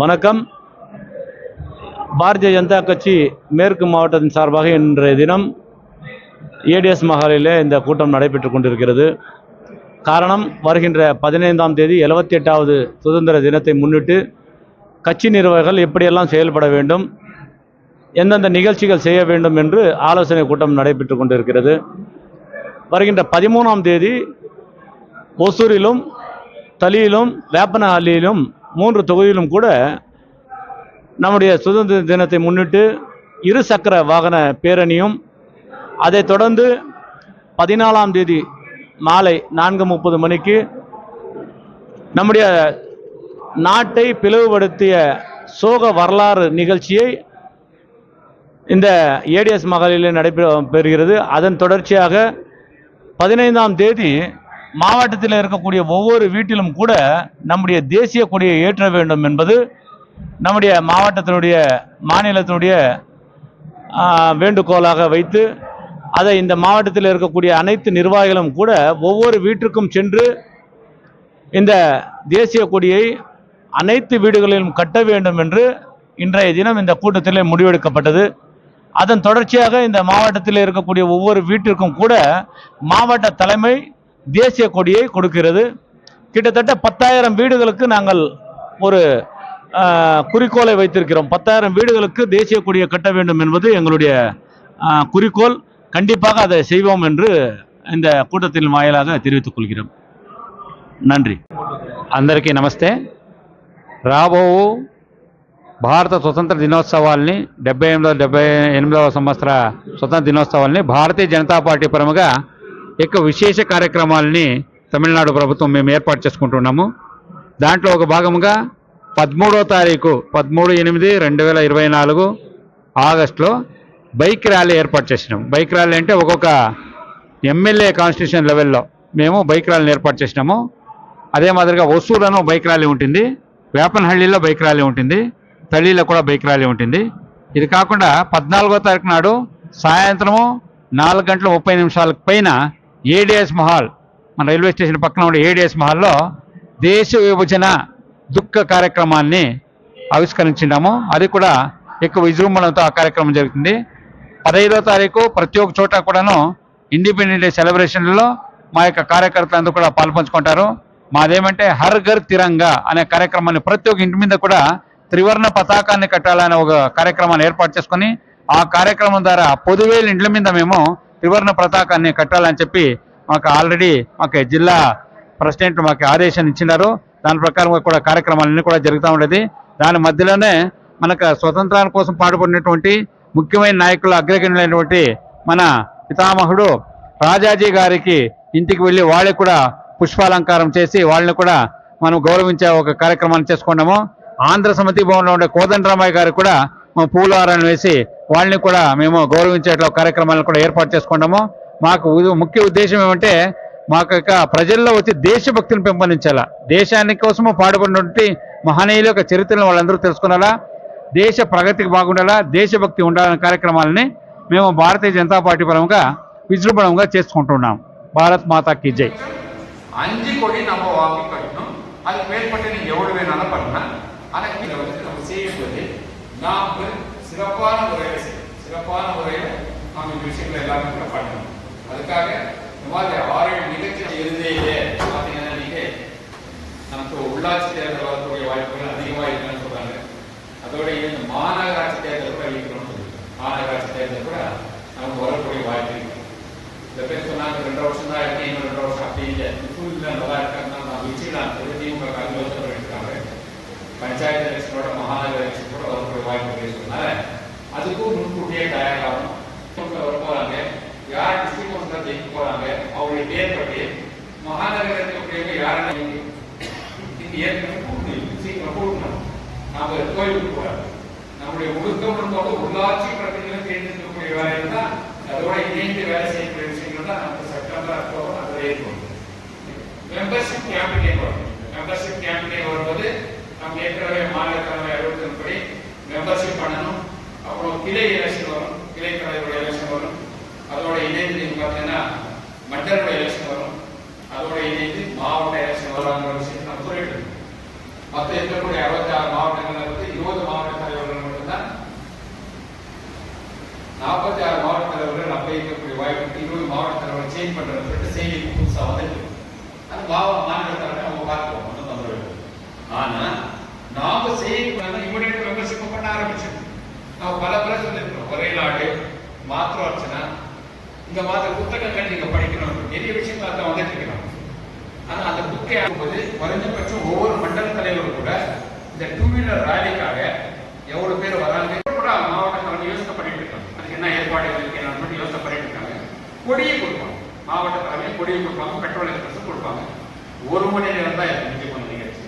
வணக்கம். பாரதிய ஜனதா கட்சி மேற்கு மாவட்டத்தின் சார்பாக இன்றைய தினம் ஏடிஎஸ் மஹாலிலே இந்த கூட்டம் நடைபெற்று கொண்டிருக்கிறது. காரணம் வருகின்ற பதினைந்தாம் தேதி எழுபத்தி எட்டாவது சுதந்திர தினத்தை முன்னிட்டு கட்சி நிர்வாகிகள் எப்படியெல்லாம் செயல்பட வேண்டும் எந்தெந்த நிகழ்ச்சிகள் செய்ய வேண்டும் என்று ஆலோசனை கூட்டம் நடைபெற்று கொண்டிருக்கிறது. வருகின்ற பதிமூணாம் தேதி ஒசூரிலும் தலியிலும் வேப்பனஹள்ளியிலும் மூன்று தொகுதியிலும் கூட நம்முடைய சுதந்திர தினத்தை முன்னிட்டு இரு சக்கர வாகன பேரணியும் அதைத் தொடர்ந்து பதினாலாம் தேதி மாலை நான்கு முப்பது மணிக்கு நம்முடைய நாட்டை பிளவுபடுத்திய சோக வரலாறு நிகழ்ச்சியை இந்த ஏடிஎஸ் மகளிரில் நடைபெற பெறுகிறது அதன் தொடர்ச்சியாக பதினைந்தாம் தேதி மாவட்டத்தில் இருக்கக்கூடிய ஒவ்வொரு வீட்டிலும் கூட நம்முடைய தேசிய கொடியை ஏற்ற வேண்டும் என்பது நம்முடைய மாவட்டத்தினுடைய மாநிலத்தினுடைய வேண்டுகோளாக வைத்து அதை இந்த மாவட்டத்தில் இருக்கக்கூடிய அனைத்து நிர்வாகிகளும் கூட ஒவ்வொரு வீட்டிற்கும் சென்று இந்த தேசிய கொடியை அனைத்து வீடுகளிலும் கட்ட வேண்டும் என்று இன்றைய தினம் இந்த கூட்டத்தில் முடிவெடுக்கப்பட்டது. அதன் தொடர்ச்சியாக இந்த மாவட்டத்தில் இருக்கக்கூடிய ஒவ்வொரு வீட்டிற்கும் கூட மாவட்ட தலைமை தேசிய கொடியை கொடுக்கிறது கிட்டத்தட்ட பத்தாயிரம் வீடுகளுக்கு நாங்கள் ஒரு ஆ, குறிக்கோளை வைத்திருக்கிறோம் பத்தாயிரம் வீடுகளுக்கு தேசிய கொடியை கட்ட வேண்டும் என்பது எங்களுடைய ஆ, குறிக்கோள் கண்டிப்பாக அதை செய்வோம் என்று இந்த கூட்டத்தின் வாயிலாக தெரிவித்துக் கொள்கிறோம் நன்றி అందరికీ నమస్తే రాబో భారత స్వతంత్ర దినోత్సవాల్ని డెబ్బై ఎనిమిదవ డెబ్బై ఎనిమిదవ సంవత్సర స్వతంత్ర దినోత్సవాల్ని భారతీయ జనతా పార్టీ పరముగా యొక్క విశేష కార్యక్రమాలని తమిళనాడు ప్రభుత్వం మేము ఏర్పాటు చేసుకుంటున్నాము. దాంట్లో ఒక భాగముగా పదమూడో తారీఖు పదమూడు ఎనిమిది రెండు వేల ఇరవై నాలుగు ఆగస్టులో బైక్ ర్యాలీ ఏర్పాటు చేసినాం. బైక్ ర్యాలీ అంటే ఒక్కొక్క ఎమ్మెల్యే కాన్స్టిట్యూషన్ లెవెల్లో మేము బైక్ ర్యాలీని ఏర్పాటు చేసినాము. అదే మాదిరిగా ఒసూరులో బైక్ ర్యాలీ ఉంటుంది. వేపనహళ్ళిలో బైక్ ర్యాలీ ఉంటుంది. తల్లిలో కూడా బైక్ ర్యాలీ ఉంటుంది. ఇది కాకుండా పద్నాలుగో తారీఖు నాడు సాయంత్రము నాలుగు గంటల ముప్పై నిమిషాలకు పైన ఏడిఎస్ మహాల్ మన రైల్వే స్టేషన్ పక్కన ఉండే ఏడిఎస్ మహాల్లో దేశ విభజన దుఃఖ కార్యక్రమాన్ని ఆవిష్కరించినాము అది కూడా ఎక్కువ విజృంభణతో ఆ కార్యక్రమం జరుగుతుంది. పదహైదో తారీఖు ప్రతి ఒక్క చోట కూడాను ఇండిపెండెంట్ డే సెలబ్రేషన్లలో మా యొక్క కార్యకర్తలందరూ కూడా పాల్పంచుకుంటారు. మాదేమంటే హర్ ఘర్ తిరంగా అనే కార్యక్రమాన్ని ప్రతి ఒక్క ఇంటి మీద కూడా త్రివర్ణ పతాకాన్ని కట్టాలనే ఒక కార్యక్రమాన్ని ఏర్పాటు చేసుకొని ఆ కార్యక్రమం ద్వారా పొదువేలు ఇండ్ల మీద మేము త్రివర్ణ పతాకాన్ని కట్టాలని చెప్పి మాకు ఆల్రెడీ మాకు జిల్లా ప్రెసిడెంట్ మాకు ఆదేశాన్ని ఇచ్చినారు. దాని ప్రకారంగా కూడా కార్యక్రమాలన్నీ కూడా జరుగుతూ ఉండేది. దాని మధ్యలోనే మనకు స్వతంత్రాల కోసం పాటుపడినటువంటి ముఖ్యమైన నాయకులు అగ్రగణ్యులైనటువంటి మన పితామహుడు రాజాజీ గారికి ఇంటికి వెళ్ళి వాళ్ళకి కూడా పుష్పాలంకారం చేసి వాళ్ళని కూడా మనం గౌరవించే ఒక కార్యక్రమాన్ని చేసుకున్నాము. ఆంధ్ర సమితి భవన్లో ఉండే కోదండరామయ్య గారికి కూడా మేము పూలారాన్ని వేసి వాళ్ళని కూడా మేము గౌరవించే కార్యక్రమాలను కూడా ఏర్పాటు చేసుకుంటాము. మాకు ముఖ్య ఉద్దేశం ఏమంటే మాకు యొక్క ప్రజల్లో వచ్చి దేశభక్తిని పెంపొందించాలా. దేశాని కోసము పాడుపడినటువంటి మహనీయుల యొక్క చరిత్రను వాళ్ళందరూ తెలుసుకున్నారా దేశ ప్రగతికి బాగుండాలా దేశభక్తి ఉండాలనే కార్యక్రమాలని మేము భారతీయ జనతా పార్టీ పరంగా విజృంభణంగా చేసుకుంటున్నాం. భారత్ మాతా కి జై. అంజి కొడి சிறப்பான முறையில் நாம் இந்த விஷயங்களை எல்லாமே கூட பண்ணணும். அதுக்காக இந்த மாதிரி ஆறு ஏழு நிகழ்ச்சி இருந்தே பார்த்தீங்கன்னா நீங்கள் நமக்கு உள்ளாட்சி தேர்தல் வரக்கூடிய வாய்ப்புகள் அதிகமாக இருக்குன்னு சொல்கிறாங்க அதோட இந்த மாநகராட்சி தேர்தல் கூட இருக்கணும்னு சொல்லுங்க மாநகராட்சி தேர்தல் கூட நமக்கு வரக்கூடிய வாய்ப்பு இருக்கு. இந்த பேர் சொன்னாங்க ரெண்டு வருஷம் தான் இருக்கு இன்னும் ரெண்டு வருஷம் அப்படி இல்லை. சூழ்நிலை நல்லா இருக்காங்கன்னா நான் வச்சுக்கலாம் திமுக அஞ்சு வருஷம் எடுத்துக்காங்க பஞ்சாயத்து எலெக்ஷனோட மாநகர எலெக்ஷன் கூட வரக்கூடிய வாய்ப்பு சொன்னால அதுக்கும் முன்கூட்டியே தயார் ஆகணும். இவங்க வர போறாங்க. யார் டிஸ்ட்ரிக்ட் கவுன்சிலர் ஜெயிக்க போறாங்க அவருடைய பேர் பற்றி மாநகரத்தில் இருக்கக்கூடியவங்க இது ஏற்கனவே கூட்டணும் சீக்கிரம் கூட்டணும் நாம கோயிலுக்கு போறோம். நம்முடைய ஒழுக்கம் போது உள்ளாட்சி பிரச்சனைகளை தேர்ந்தெடுக்கக்கூடிய வேலைகள் தான் அதோட இணைந்து வேலை செய்யக்கூடிய விஷயங்கள் தான் நமக்கு செப்டம்பர் அக்டோபர் அதில் ஏற்படும். மெம்பர்ஷிப் கேம்பெயின் வரும் மெம்பர்ஷிப் கேம்பெயின் வரும்போது நம்ம ஏற்கனவே மாநில தலைமை அறிவுறுத்தின்படி மெம்பர்ஷிப் பண்ணணும். அப்புறம் கிளை எலெக்ஷன் வரும். கிளை தலைவருடைய எலெக்ஷன் வரும். அதோட இணைந்து நீங்க பார்த்தீங்கன்னா மண்டல எலெக்ஷன் வரும். அதோட இணைந்து மாவட்ட எலெக்ஷன் வராங்கிற விஷயத்தை நம்ம சொல்லிட்டு இருக்கோம். மற்ற இருக்கக்கூடிய அறுபத்தி ஆறு மாவட்டங்கள் நாம செய்யக்கூடாது இமிடியேட் மெம்பர்ஷிப் பண்ண ஆரம்பிச்சோம் நான் பல பேர் சொல்லியிருக்கோம் ஒரே நாடு மாத்திரார்ச்சனை இந்த மாதிரி புத்தகங்கள் நீங்க படிக்கணும் நிறைய விஷயங்கள் அதான் வந்துட்டு இருக்கிறோம் ஆனா அந்த புக்கை ஆகும்போது குறைஞ்சபட்சம் ஒவ்வொரு மண்டல தலைவரும் கூட இந்த ரேலிக்காக எவ்வளவு பேர் வராங்க? கூட மாவட்ட தலைமை யோசனை பண்ணிட்டு இருக்காங்க. அதுக்கு என்ன ஏற்பாடுகள் இருக்கு என்னன்னு மட்டும் யோசனை பண்ணிட்டு இருக்காங்க. கொடியை கொடுப்பாங்க. மாவட்ட தலைமை கொடியை கொடுப்பாங்க பெட்ரோல் எக்ஸ்பிரஸ் கொடுப்பாங்க. ஒரு மணி நேரம் தான் முடிஞ்சு பண்ண நிகழ்ச்சி.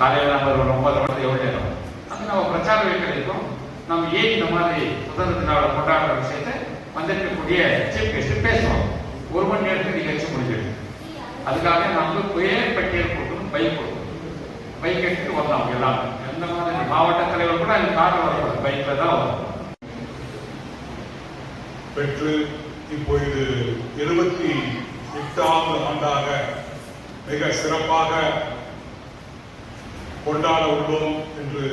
காலையில் நம்ம ஒரு ஒன்பது மணி எவ்வளோ நேரம்? அது நம்ம பிரச்சார வைக்கிறதுக்கும் நம்ம ஏன் இந்த மாதிரி சுதந்திர தினாவை கொண்டாடுற விஷயத்தை வந்திருக்கக்கூடிய சீஃப் கெஸ்ட் பேசுவோம். ஒரு மணி நேரத்துக்கு நிகழ்ச்சி முடிஞ்சிடும் அதுக்காக நம்ம புயல் பட்டியல் கொடுக்கணும் பைக் கொடுக்கணும் பைக் எடுத்துட்டு வரலாம் எல்லாரும். இந்த மாதிரி மாவட்ட தலைவர் கூட அந்த காரில் வரக்கூடாது பைக்கில் தான் வரும். பெற்று இப்போ இது இருபத்தி எட்டாவது ஆண்டாக மிக சிறப்பாக கொண்டாட உள்ளோம் என்று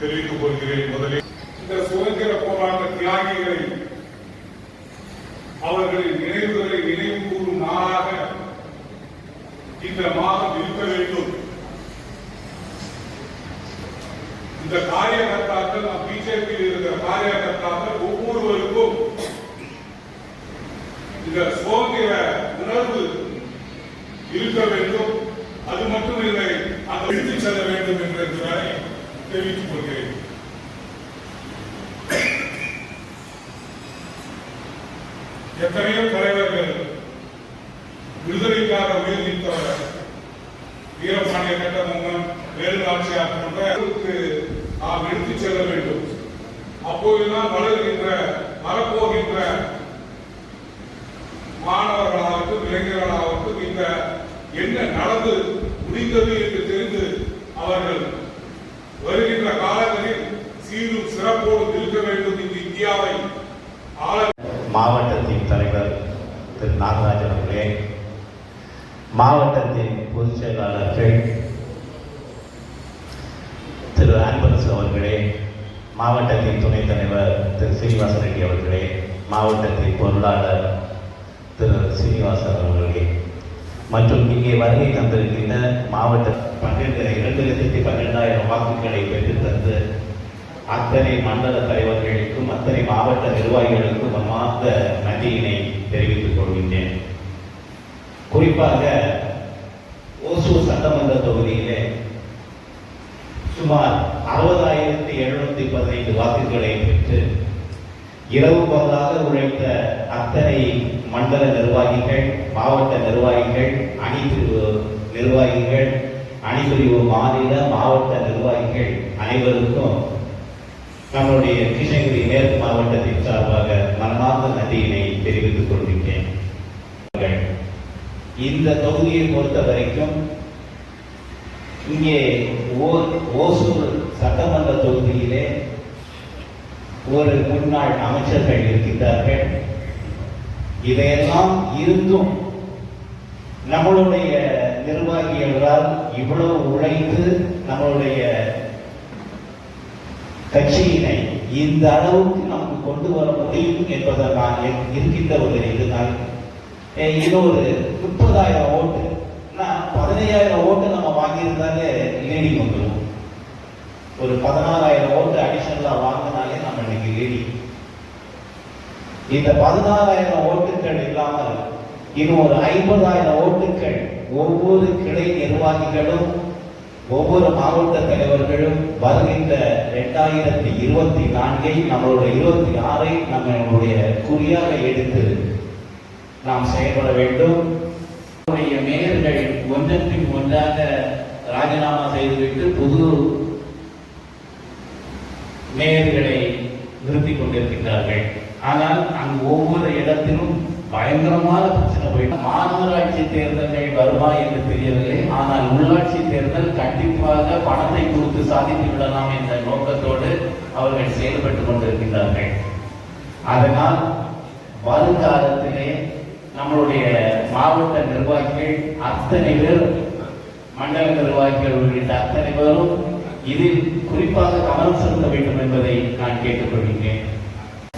தெரிவித்துக் கொள்கிறேன் முதலில். இந்த சுதந்திர போராட்ட தியாகிகளை அவர்களின் நினைவுகளை நினைவு கூறும் நாளாக இந்த மாதம் இருக்க வேண்டும். இந்த காரியகர்த்தாக்கள் நம் பிஜேபியில் இருக்கிற காரியகர்த்தாக்கள் ஒவ்வொருவருக்கும் இந்த சுதந்திர உணர்வு இருக்க வேண்டும். அது மட்டும் இல்லை அதை எடுத்துச் செல்ல வேண்டும் என்று என்பதை தெரிவித்துக் கொள்கிறேன். எத்தனையோ தலைவர்கள் விடுதலைக்காக உயிர் நீத்தவர் வீரபாண்டிய கட்டபொம்மன் வேலுநாச்சியார் போன்ற நாம் எடுத்துச் செல்ல வேண்டும். அப்போதுதான் வளர்கின்ற வரப்போகின்ற மாணவர்களாகட்டும் இளைஞர்களாகட்டும் இந்த என்ன நடந்து முடிந்தது என்று தெரிந்து அவர்கள் வருகின்ற காலங்களில் சீரும் சிறப்போடு இருக்க வேண்டும் இந்த இந்தியாவை. மாவட்டத்தின் தலைவர் திரு நாகராஜன் அவர்களே மாவட்டத்தின் பொதுச் செயலாளர்கள் திரு ஆன்பரசு அவர்களே மாவட்டத்தின் துணைத் தலைவர் திரு சீனிவாச ரெட்டி அவர்களே மாவட்டத்தின் பொருளாளர் திரு சீனிவாசன் அவர்களே. மற்றும் இங்கே வருகை தந்திருக்கின்ற மாவட்ட பன்னெண்டு இரண்டு லட்சத்தி பன்னெண்டாயிரம் வாக்குகளை பெற்றுத் தந்து அத்தனை மண்டல தலைவர்களுக்கும் அத்தனை மாவட்ட நிர்வாகிகளுக்கும் மனமார்ந்த நன்றியினை தெரிவித்துக் கொள்கின்றேன். குறிப்பாக ஓசூர் சட்டமன்ற தொகுதியிலே சுமார் அறுபதாயிரத்தி எழுநூத்தி பதினைந்து வாக்குகளை பெற்று இரவு பகலாக உழைத்த அத்தனை மண்டல நிர்வாகிகள் மாவட்ட நிர்வாகிகள் அணிபிரிவு நிர்வாகிகள் அணிபிரிவு மாநில மாவட்ட நிர்வாகிகள் அனைவருக்கும் நம்முடைய கிருஷ்ணகிரி மேற்கு மாவட்டத்தின் சார்பாக மனமார்ந்த நன்றியினை தெரிவித்துக் கொண்டிருக்கேன் இந்த தொகுதியை பொறுத்த வரைக்கும் இங்கே ஓசூர் சட்டமன்ற தொகுதியிலே ஒரு முன்னாள் அமைச்சர்கள் இருக்கின்றார்கள். இதையெல்லாம் இருந்தும் நம்மளுடைய நிர்வாகிகளால் இவ்வளவு உழைத்து நம்மளுடைய கட்சியினை இந்த அளவுக்கு நமக்கு கொண்டு வர முடியும் என்பதை நான் இருக்கின்ற ஒரு இதனால் இன்னொரு முப்பதாயிரம் ஓட்டு ஓட்டு நம்ம வாங்கியிருந்தாலே லீடிங் வந்துடும் ஒரு பதினாறாயிரம் ஓட்டு அடிஷனலாக வாங்கினாலே நம்ம இன்னைக்கு லீடிங் இந்த பதினாறாயிரம் ஓட்டுகள் இல்லாமல் இன்னும் ஒரு ஐம்பதாயிரம் ஓட்டுகள் ஒவ்வொரு கிளை நிர்வாகிகளும் ஒவ்வொரு மாவட்ட தலைவர்களும் வருகின்ற இரண்டாயிரத்தி இருபத்தி நான்கை நம்மளுடைய இருபத்தி ஆறை நம்மளுடைய குறியாக எடுத்து நாம் செயல்பட வேண்டும். அமைச்சர்கள் மேயர்கள் ஒன்றன் பின் ஒன்றாக ராஜினாமா செய்துவிட்டு புது மேயர்களை நிறுத்தி கொண்டிருக்கின்றார்கள். ஆனால் அங்கு ஒவ்வொரு இடத்திலும் பயங்கரமான பிரச்சனை போயிட்டு மாநகராட்சி தேர்தல்கள் வருமா என்று தெரியவில்லை. ஆனால் உள்ளாட்சி தேர்தல் கண்டிப்பாக பணத்தை கொடுத்து சாதித்து விடலாம் என்ற நோக்கத்தோடு அவர்கள் செயல்பட்டு கொண்டிருக்கின்றார்கள். அதனால் வருங்காலத்திலே நம்மளுடைய மாவட்ட நிர்வாகிகள் அத்தனை பேர் மண்டல நிர்வாகிகள் உள்ளிட்ட அத்தனை பேரும் இதில் குறிப்பாக கவனம் செலுத்த வேண்டும் என்பதை நான் கேட்டுக்கொள்கிறேன்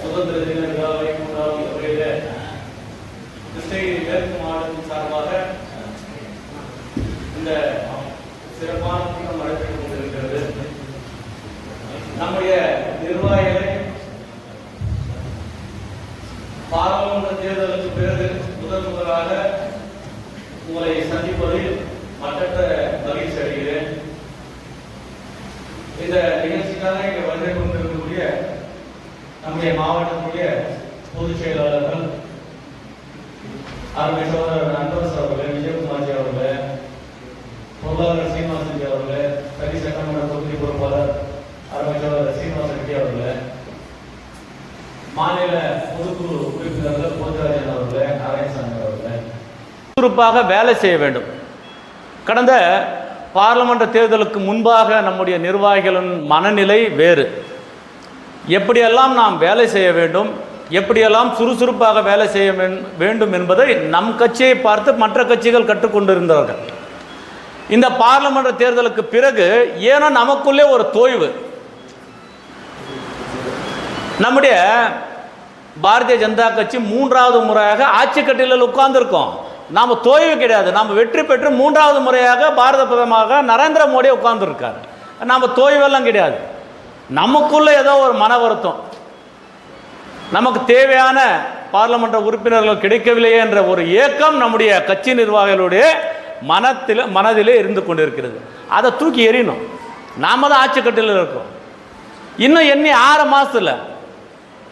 சுதந்திர தின விழாவை மூன்றாவது முறையில கிருஷ்ணகிரி மேற்கு மாவட்டத்தின் சார்பாக இந்த சிறப்பான கூட்டம் நடைபெற்றுக் கொண்டிருக்கிறது நிர்வாகிகளை பாராளுமன்ற தேர்தலுக்கு பிறகு முதல் முதலாக உங்களை சந்திப்பதில் மற்றற்ற மகிழ்ச்சி அடைகிறேன் இந்த நிகழ்ச்சிக்காக இங்கே வருகை கொண்டிருக்கக்கூடிய நம்முடைய மாவட்டத்துடைய பொதுச் செயலாளர்கள் அருமை சகோதரர் அன்பரசு அவர்களே விஜயகுமார்ஜி அவர்கள் பொருளாளர் சீனிவாசன் அவர்கள் தனி சட்டமன்ற தொகுதி பொறுப்பாளர் அருமை சகோதரர் சீனிவாசன் ரெட்டி அவர்கள் மாநில பொதுக்குழு உறுப்பினர்கள் போஜராஜன் அவர்கள் நாராயணசாமி அவர்கள். சுறுப்பாக வேலை செய்ய வேண்டும். கடந்த பார்லமெண்ட் தேர்தலுக்கு முன்பாக நம்முடைய நிர்வாகிகளின் மனநிலை வேறு. எப்படியெல்லாம் நாம் வேலை செய்ய வேண்டும்? எப்படியெல்லாம் சுறுசுறுப்பாக வேலை செய்ய வேண்டும் என்பதை நம் கட்சியை பார்த்து மற்ற கட்சிகள் கற்றுக்கொண்டிருந்தார்கள். இந்த பாராளுமன்ற தேர்தலுக்கு பிறகு ஏனோ நமக்குள்ளே ஒரு தோய்வு. நம்முடைய பாரதிய ஜனதா கட்சி மூன்றாவது முறையாக ஆட்சி கட்டிலில் உட்கார்ந்துருக்கோம். நாம் தோய்வு கிடையாது. நாம் வெற்றி பெற்று மூன்றாவது முறையாக பாரத பிரதமராக நரேந்திர மோடி உட்கார்ந்துருக்கார். நாம் தோய்வெல்லாம் கிடையாது. நமக்குள்ளே ஏதோ ஒரு மன வருத்தம். நமக்கு தேவையான பார்லமென்ற உறுப்பினர்கள் கிடைக்கவில்லையே என்ற ஒரு ஏக்கம் நம்முடைய கட்சி நிர்வாகிகளுடைய மனத்தில் மனதிலே இருந்து கொண்டிருக்கிறது. அதை தூக்கி எறியணும். நாம தான் ஆட்சி இருக்கோம். இன்னும் எண்ணி ஆறு மாதத்தில்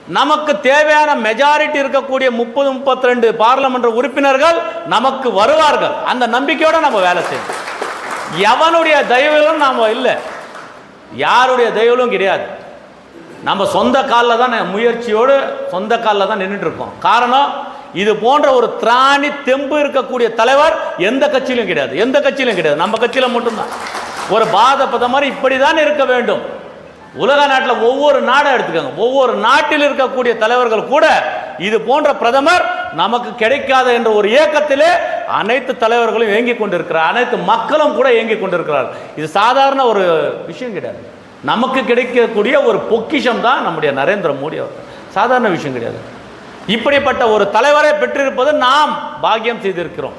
நமக்கு தேவையான மெஜாரிட்டி இருக்கக்கூடிய முப்பது முப்பத்தி ரெண்டு பார்லமெண்ட் உறுப்பினர்கள் நமக்கு வருவார்கள். அந்த நம்பிக்கையோடு நம்ம வேலை செய்யணும். எவனுடைய தயவிலும் நாம் இல்லை. யாருடைய தயவிலும் கிடையாது. நம்ம சொந்த காலில் தான் முயற்சியோடு சொந்த காலில் தான் நின்றுட்டு இருக்கோம் காரணம் இது போன்ற ஒரு திராணி தெம்பு இருக்கக்கூடிய தலைவர் எந்த கட்சியிலும் கிடையாது. எந்த கட்சியிலும் கிடையாது. நம்ம கட்சியில் மட்டும்தான். ஒரு பாதப்பத மாதிரி இப்படி தான் இருக்க வேண்டும். உலக நாட்டில் ஒவ்வொரு நாடை எடுத்துக்கோங்க. ஒவ்வொரு நாட்டில் இருக்கக்கூடிய தலைவர்கள் கூட இது போன்ற பிரதமர் நமக்கு கிடைக்காத என்ற ஒரு இயக்கத்திலே அனைத்து தலைவர்களும் இயங்கிக் கொண்டிருக்கிறார். அனைத்து மக்களும் கூட இயங்கிக் கொண்டிருக்கிறார் இது சாதாரண ஒரு விஷயம் கிடையாது. நமக்கு கிடைக்கக்கூடிய ஒரு பொக்கிஷம் தான் நம்முடைய நரேந்திர மோடி அவர் சாதாரண விஷயம் கிடையாது. இப்படிப்பட்ட ஒரு தலைவரை பெற்றிருப்பது நாம் பாக்கியம் செய்திருக்கிறோம்.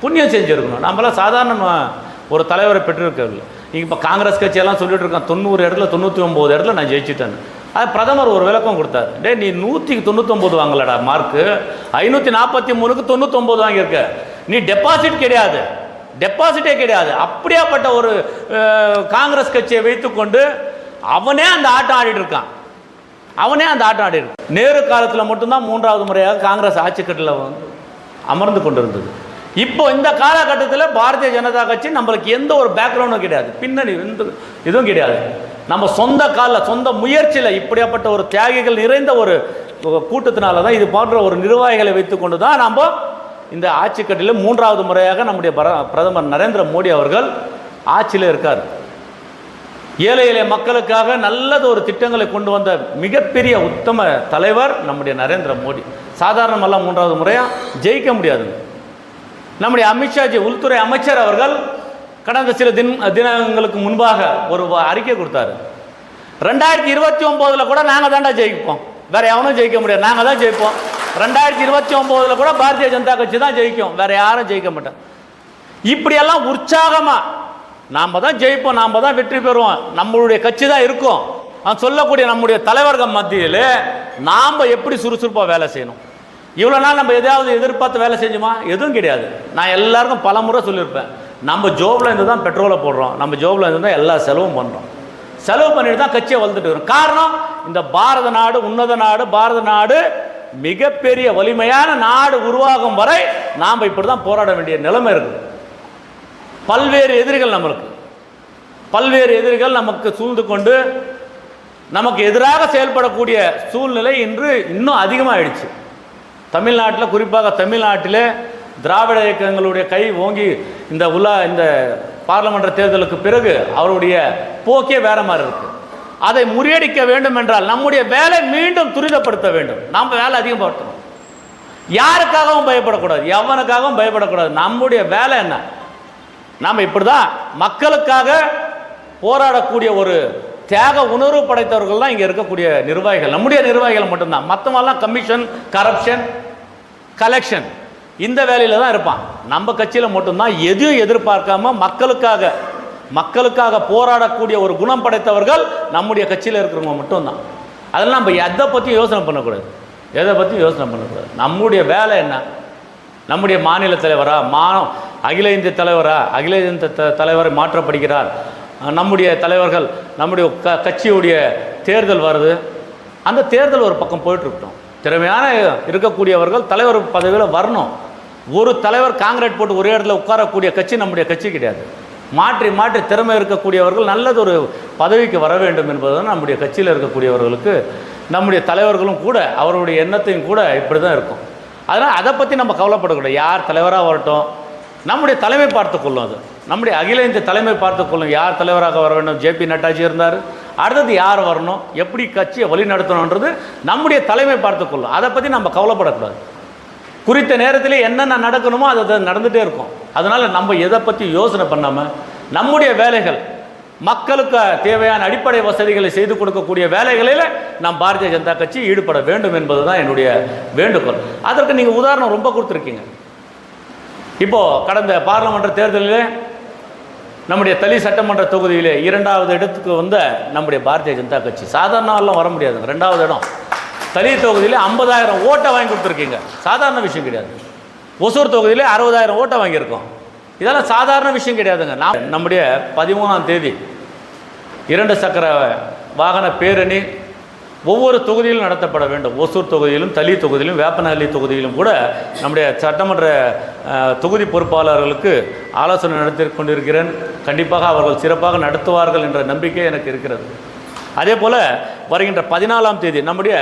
புண்ணியம் செஞ்சுருக்கணும். நம்மளாம் சாதாரண ஒரு தலைவரை பெற்றிருக்கவில்லை. நீங்கள் இப்போ காங்கிரஸ் கட்சியெல்லாம் சொல்லிட்டு இருக்கோம். தொண்ணூறு இடத்துல தொண்ணூற்றி ஒம்பது இடத்துல நான் ஜெயிச்சிட்டேன்னு. அது பிரதமர் ஒரு விளக்கம் கொடுத்தாரு. டே நீ நூற்றிக்கு தொண்ணூத்தொம்பது வாங்கலடா மார்க்கு. ஐநூற்றி நாற்பத்தி மூணுக்கு தொண்ணூத்தொம்பது வாங்கியிருக்க. நீ டெபாசிட் கிடையாது. டெபாசிட்டே கிடையாது. அப்படியாப்பட்ட ஒரு காங்கிரஸ் கட்சியை வைத்துக்கொண்டு அவனே அந்த ஆட்டம் ஆடிட்டு இருக்கான். அவனே அந்த ஆட்டம் ஆடி இருக்கான். நேரு காலத்தில் மட்டும்தான் மூன்றாவது முறையாக காங்கிரஸ் ஆட்சிக்கட்டில் வந்து அமர்ந்து கொண்டிருந்தது. இப்போ இந்த காலகட்டத்தில் பாரதிய ஜனதா கட்சி நம்மளுக்கு எந்த ஒரு பேக்ரவுண்டும் கிடையாது. பின்னணி எந்த இதுவும் கிடையாது. நம்ம சொந்த காலில் சொந்த முயற்சியில் இப்படியாப்பட்ட ஒரு தியாகிகள் நிறைந்த ஒரு கூட்டத்தினால தான் இது போன்ற ஒரு நிர்வாகிகளை வைத்துக்கொண்டு தான் நம்ம இந்த ஆட்சிக்கட்டிலும் மூன்றாவது முறையாக நம்முடைய பிரதமர் நரேந்திர மோடி அவர்கள் ஆட்சியில் இருக்கார். ஏழை எளிய மக்களுக்காக நல்லது ஒரு திட்டங்களை கொண்டு வந்த மிகப்பெரிய உத்தம தலைவர் நம்முடைய நரேந்திர மோடி. சாதாரணமெல்லாம் மூன்றாவது முறையாக ஜெயிக்க முடியாதுங்க நம்முடைய அமித்ஷாஜி உள்துறை அமைச்சர் அவர்கள் கடந்த சில தின் தினங்களுக்கு முன்பாக ஒரு அறிக்கை கொடுத்தாரு. ரெண்டாயிரத்தி இருபத்தி ஒம்போதில் கூட நாங்கள் தாண்டா ஜெயிப்போம். வேற எவனும் ஜெயிக்க முடியாது. நாங்கள் தான் ஜெயிப்போம். ரெண்டாயிரத்தி இருபத்தி ஒம்போதில் கூட பாரதிய ஜனதா கட்சி தான் ஜெயிக்கும். வேற யாரும் ஜெயிக்க மாட்டோம். இப்படியெல்லாம் உற்சாகமாக நாம் தான் ஜெயிப்போம் நாம் தான் வெற்றி பெறுவோம். நம்மளுடைய கட்சி தான் இருக்கும். நான் சொல்லக்கூடிய நம்முடைய தலைவர்கள் மத்தியில் நாம் எப்படி சுறுசுறுப்பாக வேலை செய்யணும்? இவ்வளோ நாள் நம்ம எதாவது எதிர்பார்த்து வேலை செஞ்சோமா? எதுவும் கிடையாது. நான் எல்லாருக்கும் பல முறை சொல்லியிருப்பேன். நம்ம ஜோபில் இருந்து தான் பெட்ரோலை போடுறோம். நம்ம ஜோபில் இருந்து தான் எல்லா செலவும் பண்ணுறோம் செலவு பண்ணிட்டு தான் கட்சியை வளர்ந்துட்டு வரும். காரணம் இந்த பாரத நாடு உன்னத நாடு பாரத நாடு மிகப்பெரிய வலிமையான நாடு உருவாகும் வரை நாம் இப்படி தான் போராட வேண்டிய நிலைமை இருக்குது. பல்வேறு எதிரிகள் நம்மளுக்கு. பல்வேறு எதிரிகள் நமக்கு சூழ்ந்து கொண்டு நமக்கு எதிராக செயல்படக்கூடிய சூழ்நிலை இன்று இன்னும் அதிகமாகிடுச்சு தமிழ்நாட்டில் குறிப்பாக தமிழ்நாட்டில் திராவிட இயக்கங்களுடைய கை ஓங்கி இந்த உலா இந்த பார்லமெண்ட் தேர்தலுக்கு பிறகு அவருடைய போக்கே வேற மாதிரி இருக்கு. அதை முறியடிக்க வேண்டும் என்றால் நம்முடைய வேலை மீண்டும் துரிதப்படுத்த வேண்டும். நம்ம வேலை அதிகப்படுத்தணும் யாருக்காகவும் பயப்படக்கூடாது. எவனுக்காகவும் பயப்படக்கூடாது. நம்முடைய வேலை என்ன? நாம் இப்படி தான் மக்களுக்காக போராடக்கூடிய ஒரு தியாக உணர்வு படைத்தவர்கள் தான் இங்கே இருக்கக்கூடிய நிர்வாகிகள். நம்முடைய நிர்வாகிகள் மட்டும்தான். மற்றவெல்லாம் கமிஷன் கரப்ஷன் கலெக்ஷன் இந்த வேலையில் தான் இருப்பான். நம்ம கட்சியில் மட்டும்தான் எதையும் எதிர்பார்க்காம மக்களுக்காக மக்களுக்காக போராடக்கூடிய ஒரு குணம் படைத்தவர்கள் நம்முடைய கட்சியில் இருக்கிறவங்க மட்டும்தான். அதெல்லாம் நம்ம எதை பற்றியும் யோசனை பண்ணக்கூடாது. எதை பற்றியும் யோசனை பண்ணக்கூடாது. நம்முடைய வேலை என்ன? நம்முடைய மாநில தலைவரா? மா அகில இந்திய தலைவரா? அகில இந்திய த தலைவரை மாற்றப்படுகிறார். நம்முடைய தலைவர்கள் நம்முடைய க கட்சியுடைய தேர்தல் வருது. அந்த தேர்தல் ஒரு பக்கம் போயிட்டுருக்கட்டும். திறமையான இருக்கக்கூடியவர்கள் தலைவர் பதவியில் வரணும். ஒரு தலைவர் காங்கிரீட் போட்டு ஒரே இடத்துல உட்காரக்கூடிய கட்சி நம்முடைய கட்சி கிடையாது. மாற்றி மாற்றி திறமை இருக்கக்கூடியவர்கள் நல்லது ஒரு பதவிக்கு வர வேண்டும் என்பதுதான் நம்முடைய கட்சியில் இருக்கக்கூடியவர்களுக்கு நம்முடைய தலைவர்களும் கூட அவருடைய எண்ணத்தையும் கூட இப்படி தான் இருக்கும். அதனால் அதை பற்றி நம்ம கவலைப்படக்கூடாது. யார் தலைவராக வரட்டும் நம்முடைய தலைமை பார்த்துக்கொள்ளும் அது. நம்முடைய அகில இந்திய தலைமை பார்த்துக்கொள்ளும் யார் தலைவராக வர வேண்டும்? ஜேபி நட்டாஜி இருந்தார். அடுத்தது யார் வரணும்? எப்படி கட்சியை வழி நடத்தணுன்றது நம்முடைய தலைமை பார்த்துக்கொள்ளும் அதை பற்றி நம்ம கவலைப்படக்கூடாது. குறித்த நேரத்தில் என்னென்ன நடக்கணுமோ அது அது நடந்துகிட்டே இருக்கும். அதனால் நம்ம எதை பற்றி யோசனை பண்ணாமல் நம்முடைய வேலைகள் மக்களுக்கு தேவையான அடிப்படை வசதிகளை செய்து கொடுக்கக்கூடிய வேலைகளில் நாம் பாரதிய ஜனதா கட்சி ஈடுபட வேண்டும் என்பது தான் என்னுடைய வேண்டுகோள். அதற்கு நீங்கள் உதாரணம் ரொம்ப கொடுத்துருக்கீங்க. இப்போது கடந்த பாராளுமன்ற தேர்தலில் நம்முடைய தளி சட்டமன்ற தொகுதியிலே இரண்டாவது இடத்துக்கு வந்த நம்முடைய பாரதிய ஜனதா கட்சி. சாதாரணலாம் வர முடியாது ரெண்டாவது இடம். தளி தொகுதியில் ஐம்பதாயிரம் ஓட்டை வாங்கி கொடுத்துருக்கீங்க. சாதாரண விஷயம் கிடையாது. ஒசூர் தொகுதியில் அறுபதாயிரம் ஓட்டை வாங்கியிருக்கோம். இதெல்லாம் சாதாரண விஷயம் கிடையாதுங்க. நான் நம்முடைய பதிமூணாம் தேதி இரண்டு சக்கர வாகன பேரணி ஒவ்வொரு தொகுதியிலும் நடத்தப்பட வேண்டும். ஒசூர் தொகுதியிலும் தளி தொகுதியிலும் வேப்பனஹள்ளி தொகுதியிலும் கூட நம்முடைய சட்டமன்ற தொகுதி பொறுப்பாளர்களுக்கு ஆலோசனை நடத்தி கொண்டிருக்கிறேன். கண்டிப்பாக அவர்கள் சிறப்பாக நடத்துவார்கள் என்ற நம்பிக்கை எனக்கு இருக்கிறது. அதே போல் வருகின்ற பதினாலாம் தேதி நம்முடைய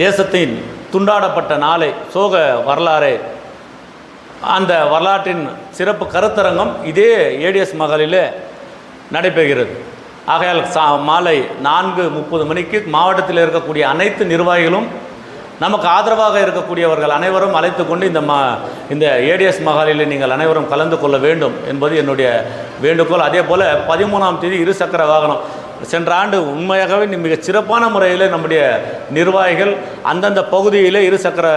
தேசத்தின் துண்டாடப்பட்ட நாளை சோக வரலாறு அந்த வரலாற்றின் சிறப்பு கருத்தரங்கம் இதே ஏடிஎஸ் மகளில் நடைபெறுகிறது. ஆகையால் சா மாலை நான்கு முப்பது மணிக்கு மாவட்டத்தில் இருக்கக்கூடிய அனைத்து நிர்வாகிகளும் நமக்கு ஆதரவாக இருக்கக்கூடியவர்கள் அனைவரும் அழைத்து கொண்டு இந்த மா இந்த ஏடிஎஸ் மகாலில் நீங்கள் அனைவரும் கலந்து கொள்ள வேண்டும் என்பது என்னுடைய வேண்டுகோள். அதே போல் பதிமூணாம் தேதி இருசக்கர வாகனம் சென்ற ஆண்டு உண்மையாகவே மிக சிறப்பான முறையில் நம்முடைய நிர்வாகிகள் அந்தந்த பகுதியில் இருசக்கர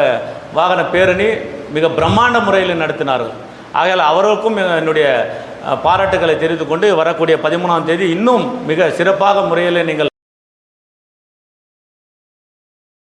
வாகன பேரணி மிக பிரம்மாண்ட முறையில் நடத்தினார்கள். ஆகையால் அவர்களுக்கும் என்னுடைய பாராட்டுகளை தெரிந்து கொண்டு வரக்கூடிய பதிமூணாம் தேதி இன்னும் மிக சிறப்பாக முறையில் நீங்கள்